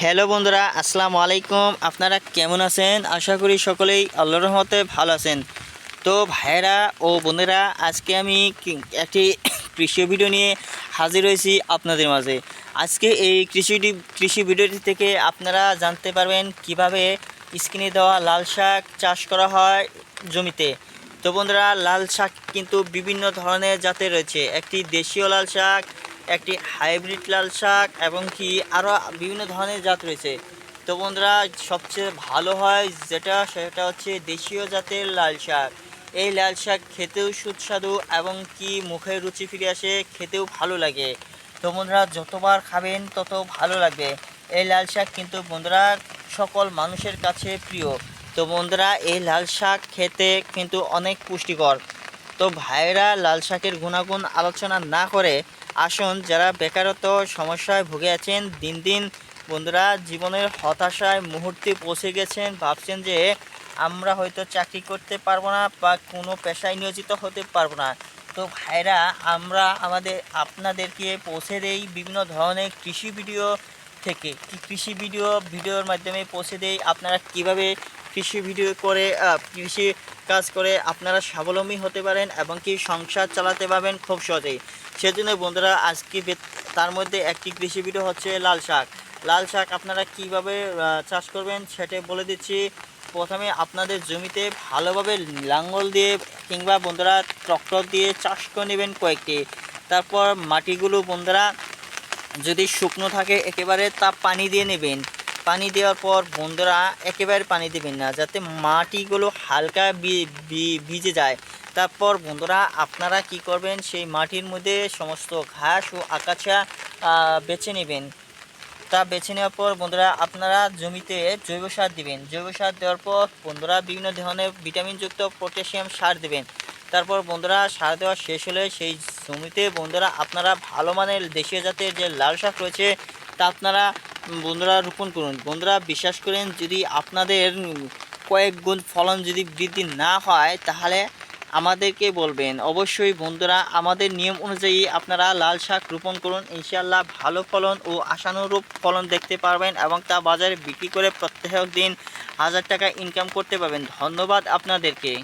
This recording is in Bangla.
হ্যালো বন্ধুরা, আসসালামু আলাইকুম। আপনারা কেমন আছেন? আশা করি সকলেই আল্লাহর রহমতে ভালো আছেন। তো ভাইয়েরা ও বোনেরা, আজকে আমি একটি কৃষি ভিডিও নিয়ে হাজির হয়েছি আপনাদের মাঝে। আজকে এই কৃষি কৃষি ভিডিওটি থেকে আপনারা জানতে পারবেন কীভাবে স্ক্রিনে দেওয়া লাল শাক চাষ করা হয় জমিতে। তো বন্ধুরা, লাল শাক কিন্তু বিভিন্ন ধরনের জাতের রয়েছে। একটি দেশীয় লাল শাক একটি হাইব্রিড লাল শাক এবং কি আরও বিভিন্ন ধরনের জাত রয়েছে। তো বন্ধুরা, সবচেয়ে ভালো হয় যেটা, সেটা হচ্ছে দেশীয় জাতের লাল শাক। এই লাল শাক খেতেও সুস্বাদু এবং কি মুখে রুচি ফিরে আসে খেতেও ভালো লাগে। তো বন্ধুরা, যতবার খাবেন তত ভালো লাগবে। এই লাল শাক কিন্তু বন্ধুরা সকল মানুষের কাছে প্রিয়। তো বন্ধুরা, এই লাল শাক খেতে কিন্তু অনেক পুষ্টিকর। তো ভাইয়েরা লাল শাকের গুণাগুণ আলোচনা না করে আসুন যারা বেকারত্ব সমস্যায় ভুগে আছেন, দিন দিন বন্ধুরা জীবনের হতাশায় মুহূর্তে পৌঁছে গেছেন, ভাবছেন যে আমরা হয়তো চাকরি করতে পারব না বা কোনো পেশায় নিয়োজিত হতে পারব না। তো ভাইরা আমরা আমাদের, আপনাদেরকে পৌঁছে দেই বিভিন্ন ধরনের কৃষি ভিডিও থেকে। কৃষি ভিডিও, ভিডিওর মাধ্যমে পৌঁছে দেই? আপনারা কীভাবে কৃষি ভিডিও করে কৃষি কাজ করে আপনারা স্বাবলম্বী হতে পারেন এবং কি সংসার চালাতে পারবেন খুব সহজেই। সেজন্য বন্ধুরা, আজকে তার মধ্যে একটি কৃষি ভিডিও হচ্ছে লাল শাক। লাল শাক আপনারা কীভাবে চাষ করবেন সেটা বলে দিচ্ছি। প্রথমে আপনাদের জমিতে ভালোভাবে লাঙ্গল দিয়ে কিংবা বন্ধুরা ট্রক্টর দিয়ে চাষ করে নেবেন কয়েকটি। তারপর মাটিগুলো বন্ধুরা যদি শুকনো থাকে, একেবারে তা পানি দিয়ে নেবেন। পানি দেওয়ার পর বন্ধুরা একেবারে পানি দেবেন না যাতে মাটিগুলো হালকা ভিজে যায়। তারপর বন্ধুরা আপনারা কি করবেন সেই মাটির মধ্যে সমস্ত ঘাস ও আহ, বেছে নেবেন। তা বেছে নেওয়ার পর বন্ধুরা আপনারা জমিতে জৈব সার দিবেন। জৈব সার দেওয়ার পর বন্ধুরা বিভিন্ন ধরনের ভিটামিনযুক্ত পটাশিয়াম সার দেবেন। তারপর বন্ধুরা সার দেওয়া শেষ হলে সেই জমিতে বন্ধুরা আপনারা ভালো মানের দেশীয় জাতের যে লাল শাক রয়েছে তা আপনারা বন্ধুরা রোপণ করুন। বন্ধুরা বিশ্বাস করেন, যদি আপনাদের কয়েক গুণ ফলন যদি বৃদ্ধি না হয়, তাহলে আমাদেরকে বলবেন। অবশ্যই বন্ধুরা আমাদের নিয়ম অনুযায়ী আপনারা লাল শাক রোপণ করুন। ইনশাল্লাহ ভালো ফলন ও আশানুরূপ ফলন দেখতে পারবেন এবং তা বাজারে বিক্রি করে প্রত্যেক দিন হাজার টাকা ইনকাম করতে পারবেন। ধন্যবাদ আপনাদেরকে।